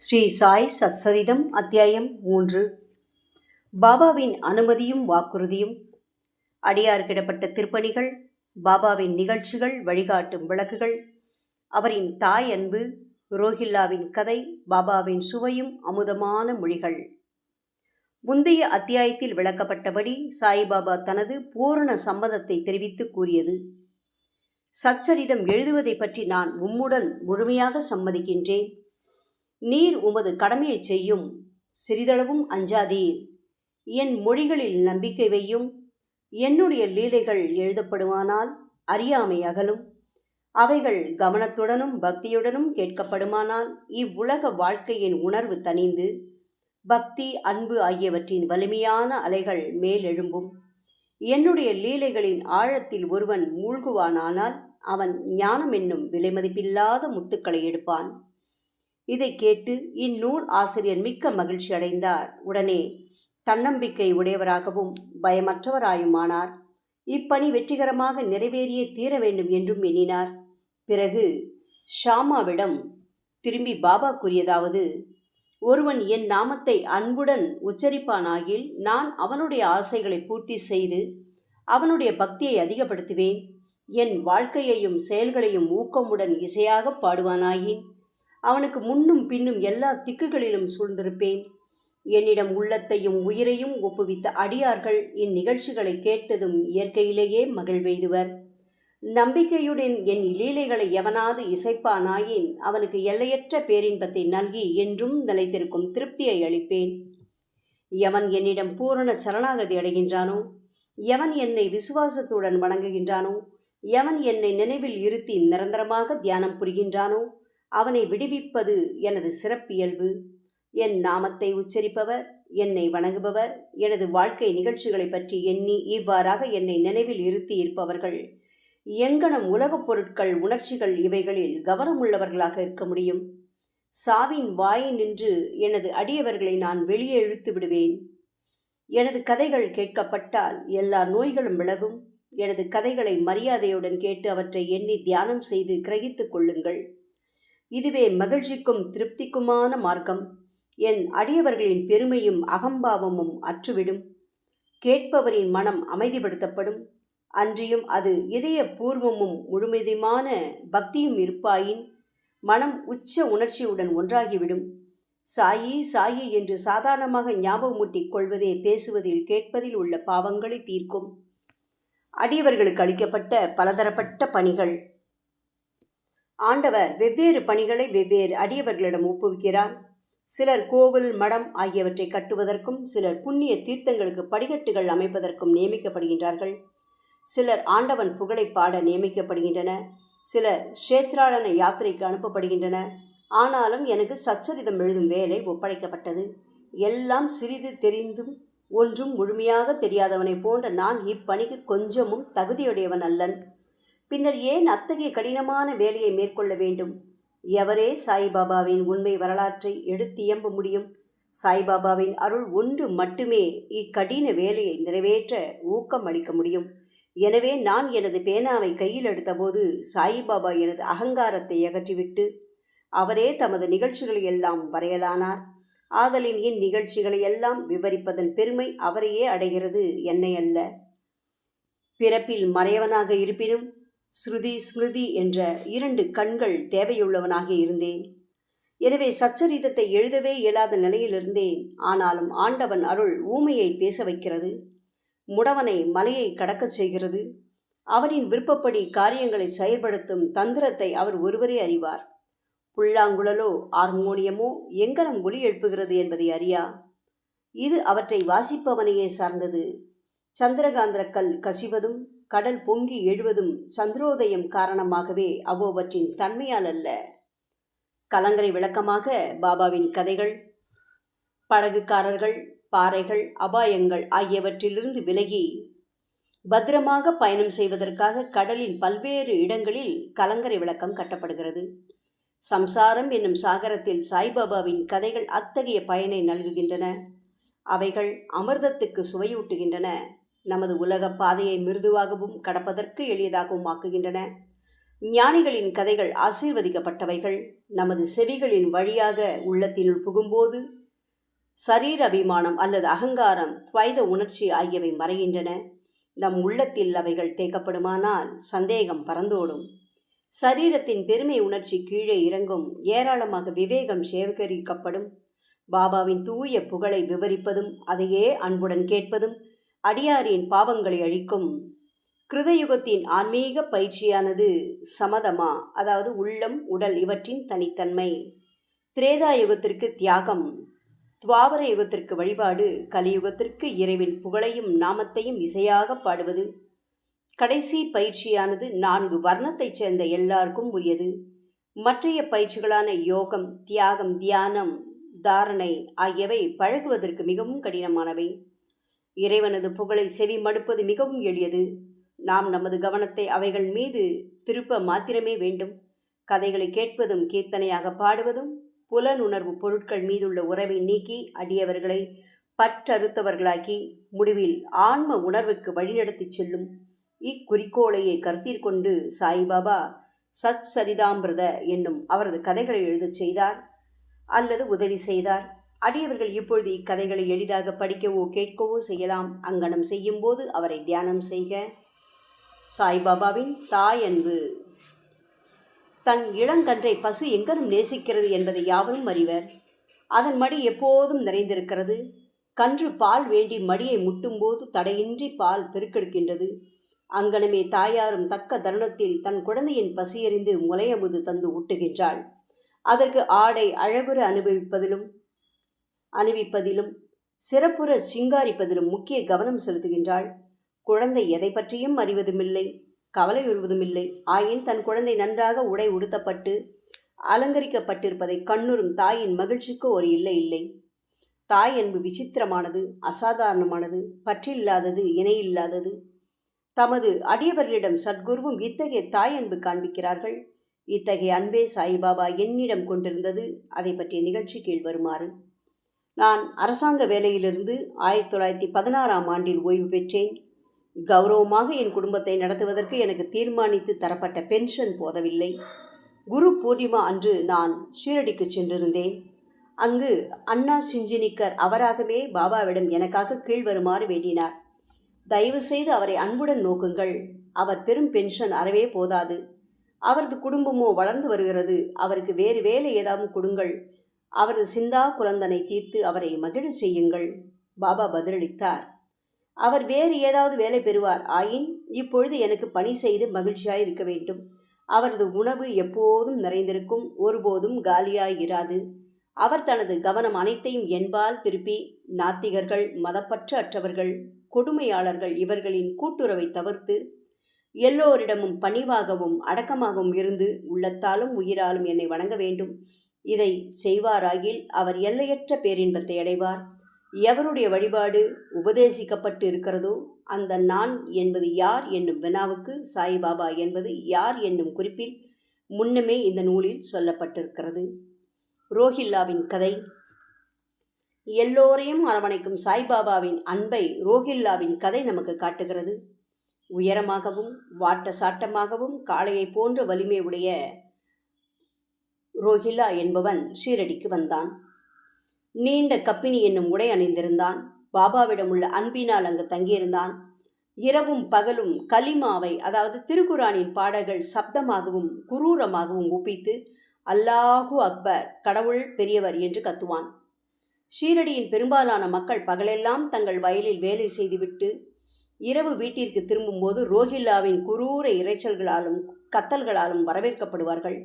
ஸ்ரீ சாய் சத்சரிதம் அத்தியாயம் மூன்று. பாபாவின் அனுமதியும் வாக்குறுதியும். அடியார்கிடப்பட்ட திருப்பணிகள் பாபாவின் நிகழ்ச்சிகள் வழிகாட்டும் விளக்குகள் அவரின் தாய் அன்பு ரோஹில்லாவின் கதை பாபாவின் சுவையும் அமுதமான மொழிகள். முந்தைய அத்தியாயத்தில் விளக்கப்பட்டபடி சாய்பாபா தனது பூரண சம்மதத்தை தெரிவித்து கூறியது. சச்சரிதம் எழுதுவதை பற்றி நான் உம்முடன் முழுமையாக சம்மதிக்கின்றேன். நீர் உமது கடமையை செய்யும். சிறிதளவும் அஞ்சாதீர் என் மொழிகளில் நம்பிக்கை வையும். என்னுடைய லீலைகள் எழுதப்படுமானால் அறியாமை அகலும். அவைகள் கவனத்துடனும் பக்தியுடனும் கேட்கப்படுமானால் இவ்வுலக வாழ்க்கையின் உணர்வு தணிந்து பக்தி அன்பு ஆகியவற்றின் வலிமையான அலைகள் மேலெழும்பும் என்னுடைய லீலைகளின் ஆழத்தில் ஒருவன் மூழ்குவானானால் அவன் ஞானம் என்னும் விலைமதிப்பில்லாத முத்துக்களை எடுப்பான். இதை கேட்டு இந்நூல் ஆசிரியர் மிக்க மகிழ்ச்சி அடைந்தார். உடனே தன்னம்பிக்கை உடையவராகவும் பயமற்றவராயுமானார். இப்பணி வெற்றிகரமாக நிறைவேறியே தீர வேண்டும் என்றும் எண்ணினார். பிறகு ஷாமாவிடம் திரும்பி பாபா கூறியதாவது ஒருவன் என் நாமத்தை அன்புடன் உச்சரிப்பானாகில் நான் அவனுடைய ஆசைகளை பூர்த்தி செய்து அவனுடைய பக்தியை அதிகப்படுத்துவேன். என் வாழ்க்கையையும் செயல்களையும் ஊக்கமுடன் இசையாக பாடுவானாயின் அவனுக்கு முன்னும் பின்னும் எல்லா திக்குகளிலும் சூழ்ந்திருப்பேன். என்னிடம் உள்ளத்தையும் உயிரையும் ஒப்புவித்த அடியார்கள் இந்நிகழ்ச்சிகளை கேட்டதும் இயற்கையிலேயே மகிழ்வெய்துவர் நம்பிக்கையுடன் என் லீலைகளை எவனாவது இசைப்பானாயின் அவனுக்கு எல்லையற்ற பேரின்பத்தை நல்கி என்றும் நிலைத்திருக்கும் திருப்தியை அளிப்பேன். எவன் என்னிடம் பூரண சரணாகதி அடைகின்றானோ எவன் என்னை விசுவாசத்துடன் வணங்குகின்றானோ எவன் என்னை நினைவில் இருத்தி நிரந்தரமாக தியானம் புரிகின்றானோ அவனை விடுவிப்பது எனது சிறப்பியல்பு. என் நாமத்தை உச்சரிப்பவர் என்னை வணங்குபவர் எனது வாழ்க்கை நிகழ்ச்சிகளை பற்றி எண்ணி இவ்வாறாக என்னை நினைவில் இருத்தி இருப்பவர்கள். எங்கனம் உலகப் பொருட்கள் உணர்ச்சிகள் இவைகளில் கவனமுள்ளவர்களாக இருக்க முடியும்? சாவின் வாயை நின்று எனது அடியவர்களை நான் வெளியே இழுத்து விடுவேன். எனது கதைகள் கேட்கப்பட்டால் எல்லா நோய்களும் விலகும். எனது கதைகளை மரியாதையுடன் கேட்டு அவற்றை எண்ணி தியானம் செய்து கிரகித்துக் கொள்ளுங்கள். இதுவே மகிழ்ச்சிக்கும் திருப்திக்குமான மார்க்கம். என் அடியவர்களின் பெருமையும் அகம்பாவமும் அற்றுவிடும். கேட்பவரின் மனம் அமைதிப்படுத்தப்படும். அன்றியும் அது இதய பூர்வமும் முழுமையுமான பக்தியும் இருப்பாயின் மனம் உச்ச உணர்ச்சியுடன் ஒன்றாகிவிடும். சாயி சாயி என்று சாதாரணமாக ஞாபகமூட்டிக் கொள்வதே பேசுவதில் கேட்பதில் உள்ள பாவங்களை தீர்க்கும். அடியவர்களுக்கு அளிக்கப்பட்ட பலதரப்பட்ட பணிகள். ஆண்டவர் வெவ்வேறு பணிகளை வெவ்வேறு அடியவர்களிடம் ஒப்புவிக்கிறார். சிலர் கோவில் மடம் ஆகியவற்றை கட்டுவதற்கும் சிலர் புண்ணிய தீர்த்தங்களுக்கு படிக்கட்டுகள் அமைப்பதற்கும் நியமிக்கப்படுகின்றார்கள். சிலர் ஆண்டவன் புகழை பாட நியமிக்கப்படுகின்றன. சிலர் க்ஷேத்ராடன யாத்திரைக்கு அனுப்பப்படுகின்றன. ஆனாலும் எனக்கு சச்சரிதம் எழுதும் வேலை ஒப்படைக்கப்பட்டது. எல்லாம் சிறிது தெரிந்தும் ஒன்றும் முழுமையாக தெரியாதவனை போன்ற நான் இப்பணிக்கு கொஞ்சமும் தகுதியுடையவன் அல்லன். பின்னர் ஏன் அத்தகைய கடினமான வேலையை மேற்கொள்ள வேண்டும்? எவரே சாய்பாபாவின் உண்மை வரலாற்றை எடுத்தியம்ப முடியும்? சாய்பாபாவின் அருள் ஒன்று மட்டுமே இக்கடின வேலையை நிறைவேற்ற ஊக்கம் அளிக்க முடியும். எனவே நான் எனது பேனாவை கையில் எடுத்தபோது சாய்பாபா எனது அகங்காரத்தை அகற்றிவிட்டு அவரே தமது நிகழ்ச்சிகளை எல்லாம் வரையலானார். ஆதலின் இந்நிகழ்ச்சிகளை எல்லாம் விவரிப்பதன் பெருமை அவரையே அடைகிறது என்னை அல்ல. பிறப்பில் மறையவனாக இருப்பினும் ஸ்ருதி ஸ்மிருதி என்ற இரண்டு கண்கள் தேவையுள்ளவனாக இருந்தேன். எனவே சச்சரிதத்தை எழுதவே இயலாத நிலையிலிருந்தேன் ஆனாலும் ஆண்டவன் அருள் ஊமையை பேச வைக்கிறது. முடவனை மலையை கடக்கச் செய்கிறது. அவரின் விருப்பப்படி காரியங்களை செயல்படுத்தும் தந்திரத்தை அவர் ஒருவரே அறிவார். புல்லாங்குழலோ ஹார்மோனியமோ எங்கனம் ஒளி எழுப்புகிறது என்பதை அறியா? இது அவற்றை வாசிப்பவனையே சார்ந்தது. சந்திரகாந்திர கல் கசிவதும் கடல் பொங்கி எழுவதும் சந்திரோதயம் காரணமாகவே அவ்வவற்றின் தன்மையால் அல்ல. கலங்கரை விளக்கமாக பாபாவின் கதைகள் படகுக்காரர்கள் பாறைகள் அபாயங்கள் ஆகியவற்றிலிருந்து விலகி பத்திரமாக பயணம் செய்வதற்காக கடலின் பல்வேறு இடங்களில் கலங்கரை விளக்கம் கட்டப்படுகிறது. சம்சாரம் என்னும் சாகரத்தில் சாய்பாபாவின் கதைகள் அத்தகைய பயனை நல்குகின்றன. அவைகள் அமிர்தத்துக்கு சுவையூட்டுகின்றன. நமது உலக பாதையை மிருதுவாகவும் கடப்பதற்கு எளியதாகவும் ஆக்குகின்றன. ஞானிகளின் கதைகள் ஆசீர்வதிக்கப்பட்டவைகள். நமது செவிகளின் வழியாக உள்ளத்தினுள் புகும்போது சரீர அபிமானம் அல்லது அகங்காரம் துவைத உணர்ச்சி ஆகியவை மறைகின்றன. நம் உள்ளத்தில் அவைகள் தேக்கப்படுமானால் சந்தேகம் பறந்தோடும். சரீரத்தின் பெருமை உணர்ச்சி கீழே இறங்கும். ஏராளமாக விவேகம் சேகரிக்கப்படும். பாபாவின் தூய புகழை விவரிப்பதும் அதையே அன்புடன் கேட்பதும் அடியாரின் பாவங்களை அழிக்கும் கிருதயுகத்தின் ஆன்மீக பயிற்சியானது சமதமா அதாவது உள்ளம் உடல் இவற்றின் தனித்தன்மை. திரேதா யுகத்திற்கு தியாகம் துவாபர யுகத்திற்கு வழிபாடு கலியுகத்திற்கு இறைவின் புகழையும் நாமத்தையும் இசையாக பாடுவது. கடைசி பயிற்சியானது நான்கு வர்ணத்தைச் சேர்ந்த எல்லாருக்கும் உரியது. மற்றைய பயிற்சிகளான யோகம் தியாகம் தியானம் தாரணை ஆகியவை பழகுவதற்கு மிகவும் கடினமானவை. இறைவனது புகழை செவி மடுப்பது மிகவும் எளியது. நாம் நமது கவனத்தை அவைகள் மீது திருப்ப மாத்திரமே வேண்டும். கதைகளை கேட்பதும் கீர்த்தனையாக பாடுவதும் புலனுணர்வு பொருட்கள் மீதுள்ள உறவை நீக்கி அடியவர்களை பற்றறுத்தவர்களாக்கி முடிவில் ஆன்ம உணர்வுக்கு வழிநடத்திச் செல்லும் இக்குறிக்கோளையை கருத்தில் கொண்டு சாய்பாபா சத் சரிதாம்பிரத என்னும் அவரது கதைகளை எழுதச் செய்தார் அல்லது உதவி செய்தார். அடியவர்கள் இப்பொழுது இக்கதைகளை எளிதாக படிக்கவோ கேட்கவோ செய்யலாம். அங்கனம் செய்யும்போது அவரை தியானம் செய்க. சாய்பாபாவின் தாய் அன்பு தன் இளங்கன்றை பசு எங்கனும் நேசிக்கிறது என்பதை யாவரும் அறிவர். அதன் மடி எப்போதும் நிறைந்திருக்கிறது. கன்று பால் வேண்டி மடியை முட்டும்போது தடையின்றி பால் பெருக்கெடுக்கின்றது. அங்கனமே தாயாரும் தக்க தருணத்தில் தன் குழந்தையின் பசியறிந்து முலையமுது தந்து ஊட்டுகின்றாள். அதற்கு ஆடை அழகுற அனுபவிப்பதிலும் அணிவிப்பதிலும் சிறப்புற சிங்காரிப்பதிலும் முக்கிய கவனம் செலுத்துகின்றாள். குழந்தை எதை பற்றியும் அறிவதுமில்லை கவலையுறுவதுமில்லை. ஆயின் தன் குழந்தை நன்றாக உடை உடுத்தப்பட்டு அலங்கரிக்கப்பட்டிருப்பதை கண்ணுறும் தாயின் மகிழ்ச்சிக்கு ஒரு இல்லை இல்லை. தாய் அன்பு விசித்திரமானது அசாதாரணமானது பற்றில்லாதது இணையில்லாதது. தமது அடியவர்களிடம் சத்குருவும் இத்தகைய தாய் அன்பு காண்பிக்கிறார்கள். இத்தகைய அன்பே சாய்பாபா என்னிடம் கொண்டிருந்தது அதை பற்றிய நிகழ்ச்சி கீழ் வருமாறு. நான் அரசாங்க வேலையிலிருந்து ஆயிரத்தி தொள்ளாயிரத்தி பதினாறாம் ஆண்டில் ஓய்வு பெற்றேன். கௌரவமாக என் குடும்பத்தை நடத்துவதற்கு எனக்கு தீர்மானித்து தரப்பட்ட பென்ஷன் போதவில்லை. குரு பூர்ணிமா அன்று நான் ஷீரடிக்கு சென்றிருந்தேன். அங்கு அண்ணா சிஞ்சினிக்கர் அவராகவே பாபாவிடம் எனக்காக கீழ் வருமாறு வேண்டினார். தயவு செய்து அவரை அன்புடன் நோக்குங்கள். அவர் பெரும் பென்ஷன் அறவே போதாது. அவரது குடும்பமோ வளர்ந்து வருகிறது. அவருக்கு வேறு வேலை ஏதாவது கொடுங்கள். அவரது சிந்தா குலந்தனை தீர்த்து அவரை மகிழச் செய்யுங்கள். பாபா பதிலளித்தார். அவர் வேறு ஏதாவது வேலை பெறுவார்? ஆயின் இப்பொழுது எனக்கு பணி செய்து மகிழ்ச்சியாய் இருக்க வேண்டும். அவரது உணவு எப்போதும் நிறைந்திருக்கும் ஒருபோதும் காலியாய் இராது. அவர் தனது கவனம் அனைத்தையும் என்பால் திருப்பி நாத்திகர்கள் மதப்பற்ற அற்றவர்கள் கொடுமையாளர்கள் இவர்களின் கூட்டுறவை தவிர்த்து எல்லோரிடமும் பணிவாகவும் அடக்கமாகவும் இருந்து உள்ளத்தாலும் உயிராலும் என்னை வணங்க வேண்டும். இதை செய்வாராகில் அவர் எல்லையற்ற பேரின்பத்தை அடைவார். எவருடைய வழிபாடு உபதேசிக்கப்பட்டு இருக்கிறதோ அந்த நான் என்பது யார் என்னும் வினாவுக்கு சாய்பாபா என்பது யார் என்னும் குறிப்பில் முன்னமே இந்த நூலில் சொல்லப்பட்டிருக்கிறது. ரோஹில்லாவின் கதை. எல்லோரையும் அரவணைக்கும் சாய்பாபாவின் அன்பை ரோஹில்லாவின் கதை நமக்கு காட்டுகிறது. உயரமாகவும் வாட்ட சாட்டமாகவும் காளையை போன்ற வலிமை உடைய ரோஹிலா என்பவன் ஷீரடிக்கு வந்தான். நீண்ட கப்பினி என்னும் உடை அணிந்திருந்தான். பாபாவிடம் உள்ள அன்பினால் அங்கு தங்கியிருந்தான். இரவும் பகலும் கலிமாவை அதாவது திருக்குரானின் பாடல்கள் சப்தமாகவும் குரூரமாகவும் ஒப்பித்து அல்லாஹு அக்பர் கடவுள் பெரியவர் என்று கத்துவான். ஷீரடியின் பெரும்பாலான மக்கள் பகலெல்லாம் தங்கள் வயலில் வேலை செய்துவிட்டு இரவு வீட்டிற்கு திரும்பும்போது ரோஹில்லாவின் குரூர இறைச்சல்களாலும் கத்தல்களாலும் வரவேற்கப்படுவார்கள்.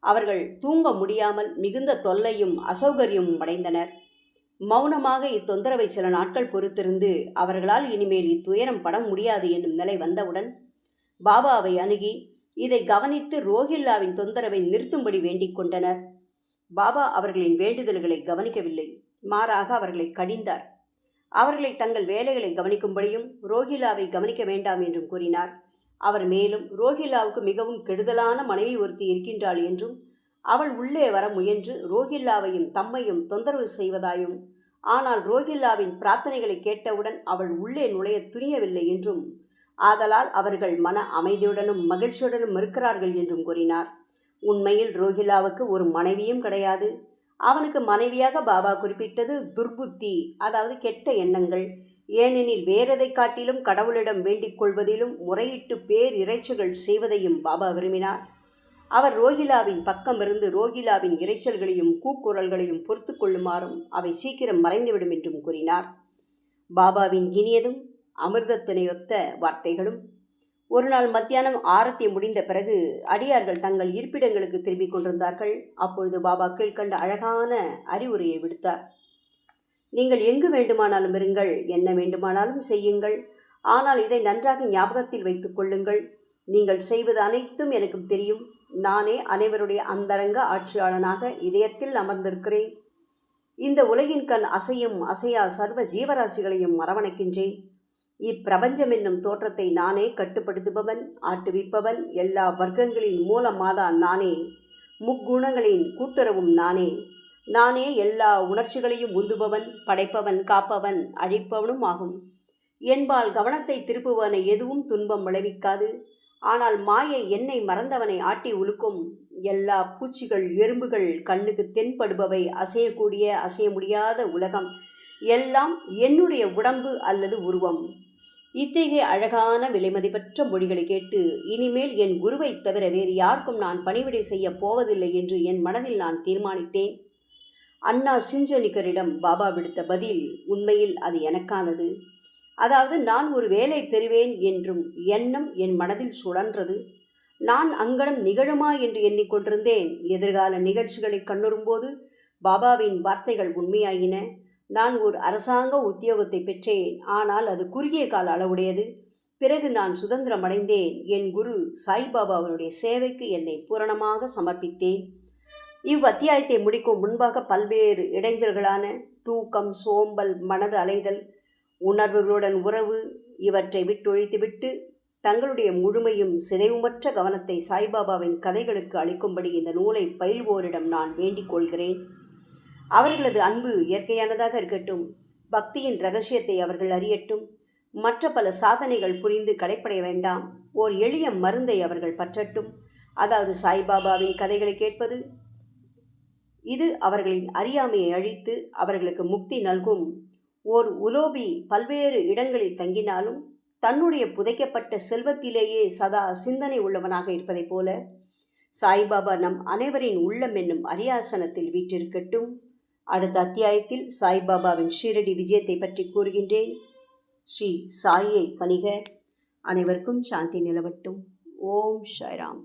அவர்கள் தூங்க முடியாமல் மிகுந்த தொல்லையும் அசௌகரியமும் அடைந்தனர். மௌனமாக இத்தொந்தரவை சில நாட்கள் பொறுத்திருந்து அவர்களால் இனிமேல் இத்துயரம் பட முடியாது என்னும் நிலை வந்தவுடன் பாபாவை அணுகி இதை கவனித்து ரோஹில்லாவின் தொந்தரவை நிறுத்தும்படி வேண்டிக் கொண்டனர். பாபா அவர்களின் வேண்டுதல்களை கவனிக்கவில்லை. மாறாக அவர்களை கடிந்தார். அவர்களை தங்கள் வேலைகளை கவனிக்கும்படியும் ரோஹிலாவை கவனிக்க வேண்டாம் என்றும் கூறினார். அவர் மேலும் ரோஹில்லாவுக்கு மிகவும் கெடுதலான மனைவி ஒருத்தி இருக்கின்றாள் என்றும் அவள் உள்ளே வர முயன்று ரோஹில்லாவையும் தம்மையும் தொந்தரவு செய்வதாயும் ஆனால் ரோஹில்லாவின் பிரார்த்தனைகளை கேட்டவுடன் அவள் உள்ளே நுழைய துணியவில்லை என்றும் ஆதலால் அவர்கள் மன அமைதியுடனும் மகிழ்ச்சியுடனும் இருக்கிறார்கள் என்றும் கூறினார். உண்மையில் ரோஹில்லாவுக்கு ஒரு மனைவியும் கிடையாது. அவனுக்கு மனைவியாக பாபா குறிப்பிட்டது துர்புத்தி அதாவது கெட்ட எண்ணங்கள் ஏனெனில் வேறதை காட்டிலும் கடவுளிடம் வேண்டிக் கொள்வதிலும் முறையிட்டு பேர் இறைச்சல்கள் செய்வதையும் பாபா விரும்பினார். அவர் ரோகிலாவின் பக்கமிருந்து ரோகிலாவின் இரைச்சல்களையும் கூக்குரல்களையும் பொறுத்து கொள்ளுமாறும் அவை சீக்கிரம் மறைந்துவிடும் என்றும் கூறினார். பாபாவின் இனியதும் அமிர்தத்தினையொத்த வார்த்தைகளும். ஒரு நாள் மத்தியானம் ஆரத்தி முடிந்த பிறகு அடியார்கள் தங்கள் இருப்பிடங்களுக்கு திரும்பிக் கொண்டிருந்தார்கள். அப்பொழுது பாபா கீழ்கண்ட அழகான அறிவுரையை விடுத்தார். நீங்கள் எங்கு வேண்டுமானாலும் இருங்கள் என்ன வேண்டுமானாலும் செய்யுங்கள். ஆனால் இதை நன்றாக ஞாபகத்தில் வைத்துக் கொள்ளுங்கள். நீங்கள் செய்வது அனைத்தும் எனக்கும் தெரியும். நானே அனைவருடைய அந்தரங்க ஆட்சியாளனாக இதயத்தில் அமர்ந்திருக்கிறேன். இந்த உலகின் கண் அசையும் அசையா சர்வ ஜீவராசிகளையும் மரவணைக்கின்றேன் இப்பிரபஞ்சம் என்னும் தோற்றத்தை நானே கட்டுப்படுத்துபவன் ஆட்டுவிப்பவன் எல்லா வர்க்கங்களின் மூலமாதான் நானே முக்குணங்களின் கூட்டுறவும் நானே. நானே எல்லா உணர்ச்சிகளையும் உந்துபவன் படைப்பவன் காப்பவன் அழிப்பவனும் ஆகும். என்பால் கவனத்தை திருப்புவனை எதுவும் துன்பம் விளைவிக்காது. ஆனால் மாயை என்னை மறந்தவனை ஆட்டி உலுக்கும். எல்லா பூச்சிகள் எறும்புகள் கண்ணுக்கு தென்படுபவை. அசையக்கூடிய அசைய முடியாத உலகம். எல்லாம் என்னுடைய உடம்பு அல்லது உருவம். இத்தகைய அழகான விலைமதிப்பற்ற மொழிகளை கேட்டு இனிமேல் என் குருவைத் தவிர வேறு யாருக்கும் நான் பணிவிடை செய்யப் போவதில்லை என்று என் மனதில் நான் தீர்மானித்தேன். அண்ணா சிஞ்சனிக்கரிடம் பாபா விடுத்த பதில் உண்மையில் அது எனக்கானது. அதாவது நான் ஒரு வேலை பெறுவேன் என்றும் எண்ணம் என் மனதில் சுழன்றது. நான் அங்கனம் நிகழுமா என்று எண்ணிக்கொண்டிருந்தேன் எதிர்கால நிகழ்ச்சிகளை கண்ணுறும்போது பாபாவின் வார்த்தைகள் உண்மையாகின நான் ஒரு அரசாங்க உத்தியோகத்தை பெற்றேன். ஆனால் அது குறுகிய கால அளவுடையது. பிறகு நான் சுதந்திரம் அடைந்தேன் என் குரு சாய்பாபா அவருடைய சேவைக்கு என்னை பூரணமாக சமர்ப்பித்தேன். இவ்வத்தியாயத்தை முடிக்கும் முன்பாக பல்வேறு இடைஞ்சல்களான தூக்கம் சோம்பல் மனது அலைதல் உணர்வுகளுடன் உறவு இவற்றை விட்டொழித்துவிட்டு தங்களுடைய முழுமையும் சிதைவுமற்ற கவனத்தை சாய்பாபாவின் கதைகளுக்கு அளிக்கும்படி இந்த நூலை பயில்வோரிடம் நான் வேண்டிக் கொள்கிறேன். அவர்களது அன்பு இயற்கையானதாக இருக்கட்டும் பக்தியின் ரகசியத்தை அவர்கள் அறியட்டும் மற்ற பல சாதனைகள் புரிந்து களைப்படைய வேண்டாம் ஓர் எளிய மருந்தை அவர்கள் பற்றட்டும். அதாவது சாய்பாபாவின் கதைகளை கேட்பது இது அவர்களின் அறியாமையை அழித்து அவர்களுக்கு முக்தி நல்கும். ஓர் உலோபி பல்வேறு இடங்களில் தங்கினாலும் தன்னுடைய புதைக்கப்பட்ட செல்வத்திலேயே சதா சிந்தனை உள்ளவனாக இருப்பதைப் போல சாய்பாபா நம் அனைவரின் உள்ளம் என்னும் அரியாசனத்தில் வீற்றிருக்கட்டும். அடுத்த அத்தியாயத்தில் சாய்பாபாவின் ஷீரடி விஜயத்தை பற்றி கூறுகின்றேன். ஸ்ரீ சாயை பணிக அனைவருக்கும் சாந்தி நிலவட்டும். ஓம் சாய்ராம்.